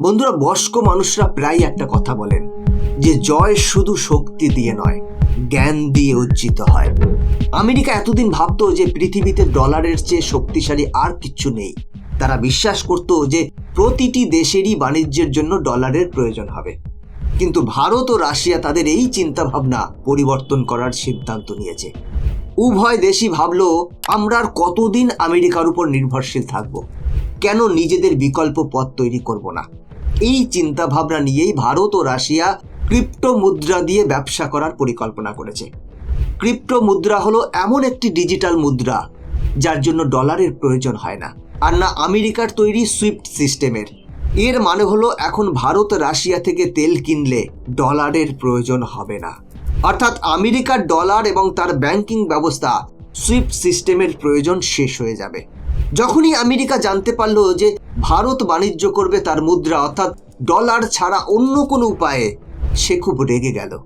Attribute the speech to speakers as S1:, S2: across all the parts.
S1: বন্ধুরা, বয়স্ক মানুষরা প্রায় একটা কথা বলেন যে জয় শুধু শক্তি দিয়ে নয়, জ্ঞান দিয়ে অর্জিত হয়। আমেরিকা এতদিন ভাবতো যে পৃথিবীতে ডলারের চেয়ে শক্তিশালী আর কিচ্ছু নেই। তারা বিশ্বাস করত যে প্রতিটি দেশেরই বাণিজ্যের জন্য ডলারের প্রয়োজন হবে। কিন্তু ভারত ও রাশিয়া তাদের এই চিন্তাভাবনা পরিবর্তন করার সিদ্ধান্ত নিয়েছে। উভয় দেশই ভাবলো, আমরা আর কতদিন আমেরিকার উপর নির্ভরশীল থাকব? কেন নিজেদের বিকল্প পথ তৈরি করব না? এই চিন্তা ভাবনা নিয়েই ভারত ও রাশিয়া ক্রিপ্টো মুদ্রা দিয়ে ব্যবসা করার পরিকল্পনা করেছে। ক্রিপ্টো মুদ্রা হলো এমন একটি ডিজিটাল মুদ্রা, যার জন্য ডলারের প্রয়োজন হয় না, আর না আমেরিকার তৈরি সুইফট সিস্টেমের। এর মানে হলো এখন ভারত রাশিয়া থেকে তেল কিনলে ডলারের প্রয়োজন হবে না। অর্থাৎ আমেরিকার ডলার এবং তার ব্যাংকিং ব্যবস্থা সুইফট সিস্টেমের প্রয়োজন শেষ হয়ে যাবে। যখনই আমেরিকা জানতে পারল যে ভারত বাণিজ্য করবে তার মুদ্রা, অর্থাৎ ডলার ছাড়া অন্য কোনো উপায়ে সে খুব রেগে গেল।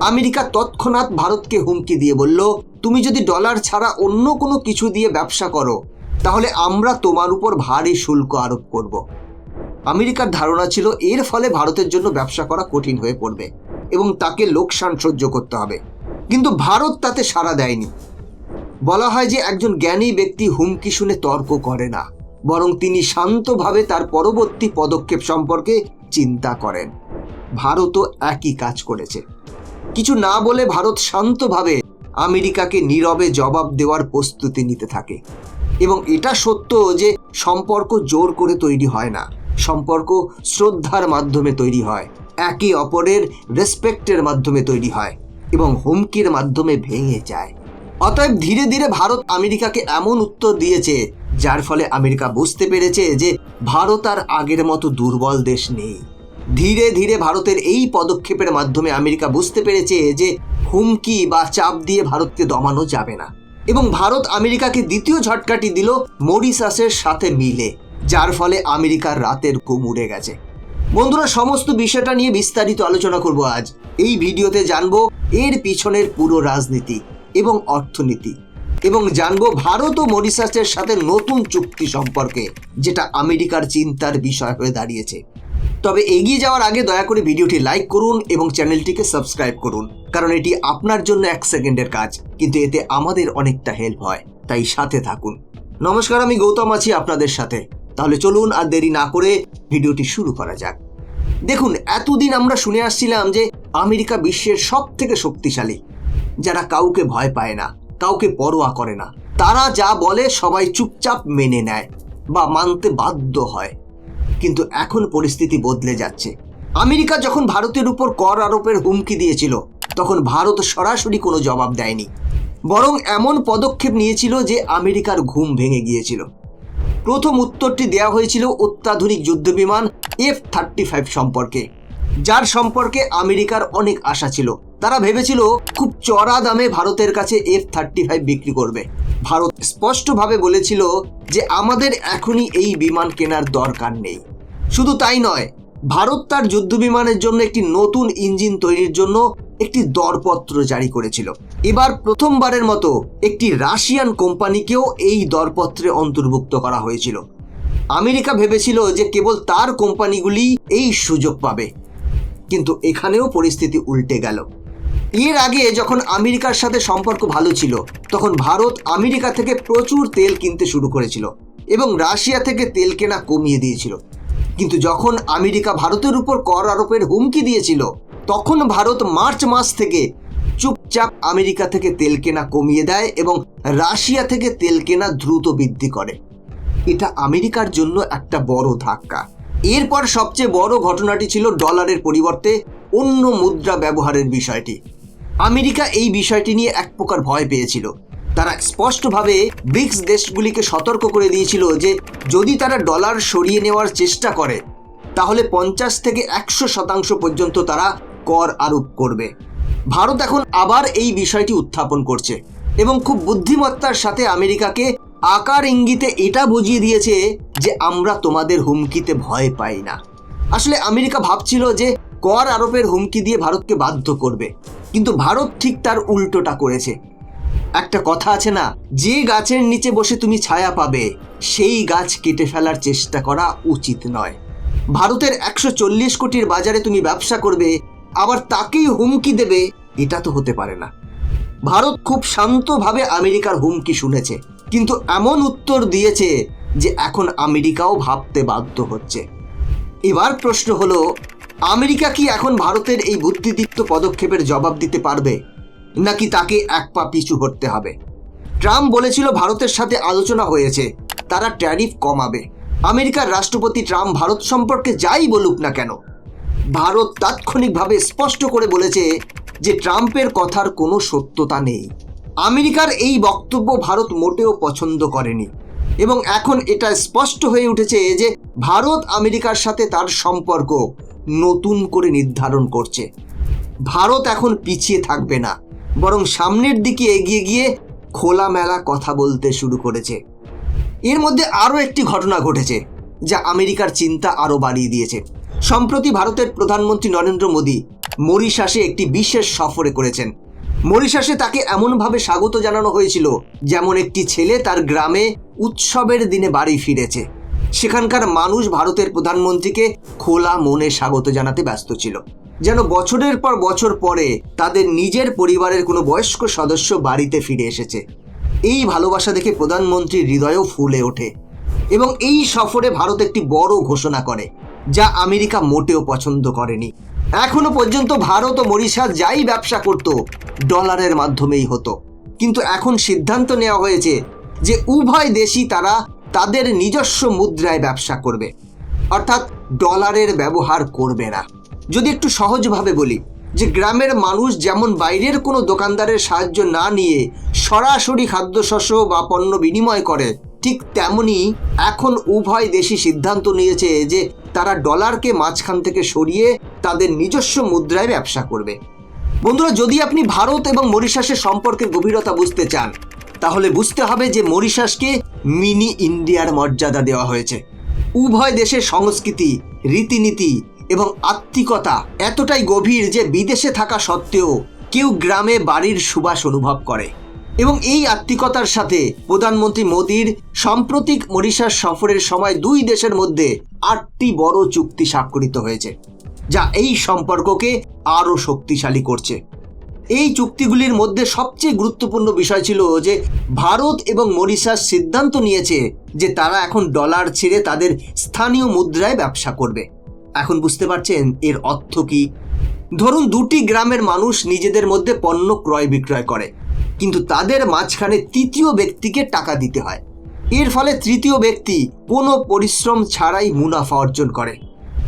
S1: আমেরিকা তৎক্ষণাৎ ভারতকে হুমকি দিয়ে বলল, তুমি যদি ডলার ছাড়া অন্য কোনো কিছু দিয়ে ব্যবসা করো, তাহলে আমরা তোমার উপর ভারী শুল্ক আরোপ করব। আমেরিকার ধারণা ছিল এর ফলে ভারতের জন্য ব্যবসা করা কঠিন হয়ে পড়বে এবং তাকে লোকসান সহ্য করতে হবে। কিন্তু ভারত তাতে সাড়া দেয়নি। বলা হয় যে একজন জ্ঞানী ব্যক্তি হুমকি শুনে তর্ক করে না। বরং তিনি শান্তভাবে তার পরবর্তী পদক্ষেপ সম্পর্কে চিন্তা করেন। ভারতও একই কাজ করেছে। কিছু না বলে ভারত শান্তভাবে আমেরিকাকে নীরবে জবাব দেওয়ার প্রস্তুতি নিতে থাকে। এবং এটা সত্য যে সম্পর্ক জোর করে তৈরি হয় না। সম্পর্ক শ্রদ্ধার মাধ্যমে তৈরি হয়, একে অপরের রেসপেক্টের মাধ্যমে তৈরি হয় এবং হুমকির মাধ্যমে ভেঙে যায়। অতএব ধীরে ধীরে ভারত আমেরিকাকে এমন উত্তর দিয়েছে, যার ফলে আমেরিকা বুঝতে পেরেছে যে ভারত আর আগের মতো দুর্বল দেশ নেই। ধীরে ধীরে ভারতের এই পদক্ষেপের মাধ্যমে আমেরিকা বুঝতে পেরেছে যে হুমকি বা চাপ দিয়ে ভারতকে দমানো যাবে না। এবং ভারত আমেরিকাকে দ্বিতীয় ঝটকাটি দিল মরিসাসের সাথে মিলে, যার ফলে আমেরিকার রাতের ঘুম উড়ে গেছে। বন্ধুরা, সমস্ত বিষয়টা নিয়ে বিস্তারিত আলোচনা করব আজ। এই ভিডিওতে জানব এর পিছনের পুরো রাজনীতি। এবং অর্থনীতি। এবং জানব ভারত ও মরিশাসের সাথে নতুন চুক্তি সম্পর্কে, যেটা আমেরিকার চিন্তার বিষয় হয়ে দাঁড়িয়েছে। তবে এগিয়ে যাওয়ার আগে দয়া করে ভিডিওটি লাইক করুন এবং চ্যানেলটিকে সাবস্ক্রাইব করুন, কারণ এটি আপনার জন্য এক সেকেন্ডের কাজ, কিন্তু এতে আমাদের অনেকটা হেল্প হয়। তাই সাথে থাকুন। নমস্কার, আমি গৌতম আছি আপনাদের সাথে। তাহলে চলুন আর দেরি না করে ভিডিওটি শুরু করা যাক। দেখুন, এতদিন আমরা শুনে আসছিলাম যে আমেরিকা বিশ্বের সব থেকে শক্তিশালী। যারা কাউকে ভয় পায় না, কাউকে পরোয়া করে না। তারা যা বলে সবাই চুপচাপ মেনে নেয় বা মানতে বাধ্য হয়। কিন্তু এখন পরিস্থিতি বদলে যাচ্ছে। আমেরিকা যখন ভারতের উপর কর আরোপের হুমকি দিয়েছিল, তখন ভারত সরাসরি কোনো জবাব দেয়নি। বরং এমন পদক্ষেপ নিয়েছিল যে আমেরিকার ঘুম ভেঙে গিয়েছিল। প্রথম উত্তরটি দেওয়া হয়েছিল অত্যাধুনিক যুদ্ধবিমান এফ থার্টি ফাইভ সম্পর্কে, যার সম্পর্কে আমেরিকার অনেক আশা ছিল। তারা ভেবেছিল খুব চড়া দামে ভারতের কাছে এফ থার্টি ফাইভ বিক্রি করবে। ভারত স্পষ্টভাবে বলেছিল যে আমাদের এখনই এই বিমান কেনার দরকার নেই। শুধু তাই নয়, ভারত তার যুদ্ধবিমানের জন্য একটি নতুন ইঞ্জিন তৈরির জন্য একটি দরপত্র জারি করেছিল। এবার প্রথমবারের মতো একটি রাশিয়ান কোম্পানিকেও এই দরপত্রে অন্তর্ভুক্ত করা হয়েছিল। আমেরিকা ভেবেছিল যে কেবল তার কোম্পানিগুলি এই সুযোগ পাবে। কিন্তু এখানেও পরিস্থিতি উল্টে গেল। এর আগে যখন আমেরিকার সাথে সম্পর্ক ভালো ছিল, তখন ভারত আমেরিকা থেকে প্রচুর তেল কিনতে শুরু করেছিল এবং রাশিয়া থেকে তেল কেনা কমিয়ে দিয়েছিল। কিন্তু যখন আমেরিকা ভারতের উপর কর আরোপের হুমকি দিয়েছিল, তখন ভারত মার্চ মাস থেকে চুপচাপ আমেরিকা থেকে তেল কেনা কমিয়ে দেয় এবং রাশিয়া থেকে তেল কেনা দ্রুত বৃদ্ধি করে। এটা আমেরিকার জন্য একটা বড় ধাক্কা। এরপর সবচেয়ে বড় ঘটনাটি ছিল ডলারের পরিবর্তে অন্য মুদ্রা ব্যবহারের বিষয়টি। আমেরিকা এই বিষয়টি নিয়ে এক প্রকার ভয় পেয়েছিল। তারা স্পষ্টভাবে ব্রিক্স দেশগুলিকে সতর্ক করে দিয়েছিল যে, যদি তারা ডলার সরিয়ে নেওয়ার চেষ্টা করে, তাহলে পঞ্চাশ থেকে একশো শতাংশ পর্যন্ত তারা কর আরোপ করবে। ভারত এখন আবার এই বিষয়টি উত্থাপন করছে এবং খুব বুদ্ধিমত্তার সাথে আমেরিকাকে আকার ইঙ্গিতে এটা বুঝিয়ে দিয়েছে যে, আমরা তোমাদের হুমকিতে ভয় পাই না। আসলে আমেরিকা ভাবছিল যে কর আরোপের হুমকি দিয়ে ভারতকে বাধ্য করবে। কিন্তু ভারত ঠিক তার উল্টোটা করেছে। একটা কথা আছে না, যে গাছের নিচে বসে তুমি ছায়া পাবে, সেই গাছ কেটে ফেলার চেষ্টা করা উচিত নয়। ভারতের একশো চল্লিশ কোটির বাজারে তুমি ব্যবসা করবে, আবার তাকেই হুমকি দেবে, এটা তো হতে পারে না। ভারত খুব শান্তভাবে আমেরিকার হুমকি শুনেছে, কিন্তু এমন উত্তর দিয়েছে যে এখন আমেরিকাও ভাবতে বাধ্য হচ্ছে। এবার প্রশ্ন হলো আমেরিকা কি এখন ভারতের এই বুদ্ধিদীপ্ত পদক্ষেপের জবাব দিতে পারবে? নাকি তাকে এক পা পিছু হটতে হবে? ট্রাম্প বলেছিল ভারতের সাথে আলোচনা হয়েছে, তারা ট্যারিফ কমাবে। আমেরিকার রাষ্ট্রপতি ট্রাম্প ভারত সম্পর্কে যাই বলুক না কেন, ভারত তাৎক্ষণিকভাবে স্পষ্ট করে বলেছে যে ট্রাম্পের কথার কোনো সত্যতা নেই। আমেরিকার এই বক্তব্য ভারত মোটেও পছন্দ করেনি এবং এখন এটা স্পষ্ট হয়ে উঠেছে যে ভারত আমেরিকার সাথে তার সম্পর্ক নতুন করে নির্ধারণ করছে। ভারত এখন পিছিয়ে থাকবে না, বরং সামনের দিকে এগিয়ে গিয়ে খোলামেলা কথা বলতে শুরু করেছে। এর মধ্যে আরও একটি ঘটনা ঘটেছে, যা আমেরিকার চিন্তা আরও বাড়িয়ে দিয়েছে। সম্প্রতি ভারতের প্রধানমন্ত্রী নরেন্দ্র মোদী মরিশাসে একটি বিশেষ সফরে করেছেন। মরিশাসে তাকে এমনভাবে স্বাগত জানানো হয়েছিল, যেমন একটি ছেলে তার গ্রামে উৎসবের দিনে বাড়ি ফিরেছে। সেখানকার মানুষ ভারতের প্রধানমন্ত্রীকে খোলা মনে স্বাগত জানাতে ব্যস্ত ছিল। যেন বছরের পর বছর পরে তাদের নিজের পরিবারের কোনো বয়স্ক সদস্য বাড়িতে ফিরে এসেছে। এই ভালোবাসা দেখে প্রধানমন্ত্রীর হৃদয়ও ফুলে ওঠে এবং এই সফরে ভারত একটি বড় ঘোষণা করে, যা আমেরিকা মোটেও পছন্দ করেনি। এখনও পর্যন্ত ভারত ও মরিশাস যাই ব্যবসা করত, ডলারের মাধ্যমেই হতো। কিন্তু এখন সিদ্ধান্ত নেওয়া হয়েছে যে উভয় দেশই তারা তাদের নিজস্ব মুদ্রায় ব্যবসা করবে। অর্থাৎ ডলারের ব্যবহার করবে না। যদি একটু সহজভাবে বলি যে গ্রামের মানুষ যেমন বাইরের কোনো দোকানদারের সাহায্য না নিয়ে সরাসরি খাদ্যশস্য বা পণ্য বিনিময় করে, ঠিক তেমনি এখন উভয় দেশই সিদ্ধান্ত নিয়েছে যে তারা ডলারকে মাঝখান থেকে সরিয়ে তাদের নিজস্ব মুদ্রায় ব্যবসা করবে। বন্ধুরা, যদি আপনি ভারত এবং মরিশাসের সম্পর্কের গভীরতা বুঝতে চান, তাহলে বুঝতে হবে যে মরিশাসকে মিনি ইন্ডিয়ার মর্যাদা দেওয়া হয়েছে। উভয় দেশের সংস্কৃতি, রীতিনীতি এবং আত্মিকতা এতটাই গভীর যে বিদেশে থাকা সত্ত্বেও কেউ গ্রামে বাড়ির সুবাস অনুভব করে। এবং এই আত্মিকতার সাথে প্রধানমন্ত্রী মোদীর সাম্প্রতিক মরিশাস সফরের সময় দুই দেশের মধ্যে আটটি বড় চুক্তি স্বাক্ষরিত হয়েছে, যা এই সম্পর্ককে আরও শক্তিশালী করছে। এই চুক্তিগুলির মধ্যে সবচেয়ে গুরুত্বপূর্ণ বিষয় ছিল যে ভারত এবং মরিশাস সিদ্ধান্ত নিয়েছে যে তারা এখন ডলার ছেড়ে তাদের স্থানীয় মুদ্রায় ব্যবসা করবে। এখন বুঝতে পারছেন এর অর্থ কি? ধরুন দুটি গ্রামের মানুষ নিজেদের মধ্যে পণ্য ক্রয় বিক্রয় করে, কিন্তু তাদের মাঝখানে তৃতীয় ব্যক্তিকে টাকা দিতে হয়। এর ফলে তৃতীয় ব্যক্তি কোনো পরিশ্রম ছাড়াই মুনাফা অর্জন করে।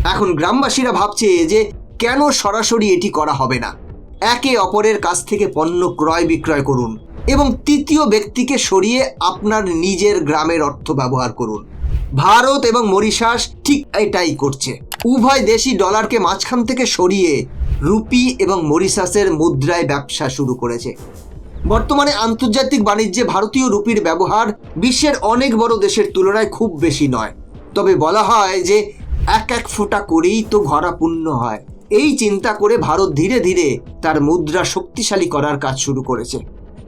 S1: এখন গ্রামবাসীরা ভাবছে যে কেন সরাসরি এটি করা হবে না? একে অপরের কাছ থেকে পণ্য ক্রয় বিক্রয় করুন এবং তৃতীয় ব্যক্তিকে সরিয়ে আপনার নিজের গ্রামের অর্থ ব্যবহার করুন। ভারত এবং মরিশাস ঠিক এটাই করছে। উভয় দেশই ডলারকে মাঝখান থেকে সরিয়ে রুপি এবং মরিশাসের মুদ্রায় ব্যবসা শুরু করেছে। বর্তমানে আন্তর্জাতিক বাণিজ্যে ভারতীয় রুপির ব্যবহার বিশ্বের অনেক বড় দেশের তুলনায় খুব বেশি নয়। তবে বলা হয় যে এক এক ফোঁটা করেই তো ঘরা পূর্ণ হয়। এই চিন্তা করে ভারত ধীরে ধীরে তার মুদ্রা শক্তিশালী করার কাজ শুরু করেছে।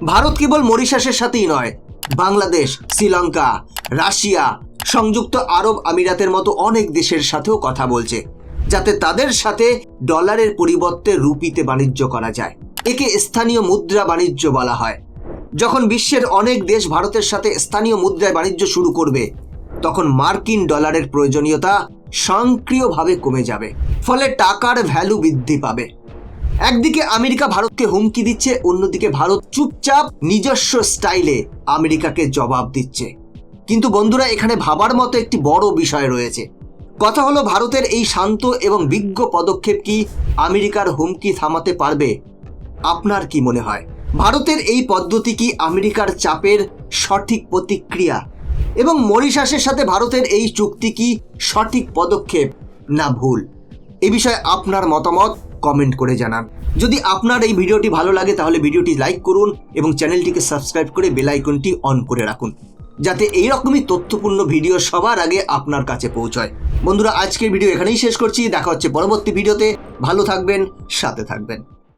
S1: ভারত কেবল মরিশাসের সাথেই নয়, বাংলাদেশ, শ্রীলঙ্কা, রাশিয়া, সংযুক্ত আরব আমিরাতের মতো অনেক দেশের সাথেও কথা বলছে, যাতে তাদের সাথে ডলারের পরিবর্তে রুপিতে বাণিজ্য করা যায়। একে স্থানীয় মুদ্রা বাণিজ্য বলা হয়। যখন বিশ্বের অনেক দেশ ভারতের সাথে স্থানীয় মুদ্রায় বাণিজ্য শুরু করবে, তখন মার্কিন ডলারের প্রয়োজনীয়তা স্বয়ংক্রিয়ভাবে কমে যাবে, ফলে টাকার ভ্যালু বৃদ্ধি পাবে। একদিকে আমেরিকা ভারতকে হুমকি দিচ্ছে, অন্যদিকে ভারত চুপচাপ নিজস্ব স্টাইলে আমেরিকাকে জবাব দিচ্ছে। কিন্তু বন্ধুরা, এখানে ভাবার মতো একটি বড় বিষয় রয়েছে। কথা হলো, ভারতের এই শান্ত এবং বিজ্ঞ পদক্ষেপ কি আমেরিকার হুমকি থামাতে পারবে? আপনার কি মনে হয়? ভারতের এই পদ্ধতি কি আমেরিকার চাপের সঠিক প্রতিক্রিয়া? এবং মরিশাসের সাথে ভারতের এই চুক্তি কি সঠিক পদক্ষেপ না ভুল? এ বিষয়ে আপনার মতামত কমেন্ট করে জানান। যদি আপনার এই ভিডিওটি ভালো লাগে, তাহলে ভিডিওটি লাইক করুন এবং চ্যানেলটিকে সাবস্ক্রাইব করে বেল আইকনটি অন করে রাখুন, যাতে এইরকমই তথ্যপূর্ণ ভিডিও সবার আগে আপনার কাছে পৌঁছয়। বন্ধুরা, আজকের ভিডিও এখানেই শেষ করছি। দেখা হচ্ছে পরবর্তী ভিডিওতে। ভালো থাকবেন, সাথে থাকবেন।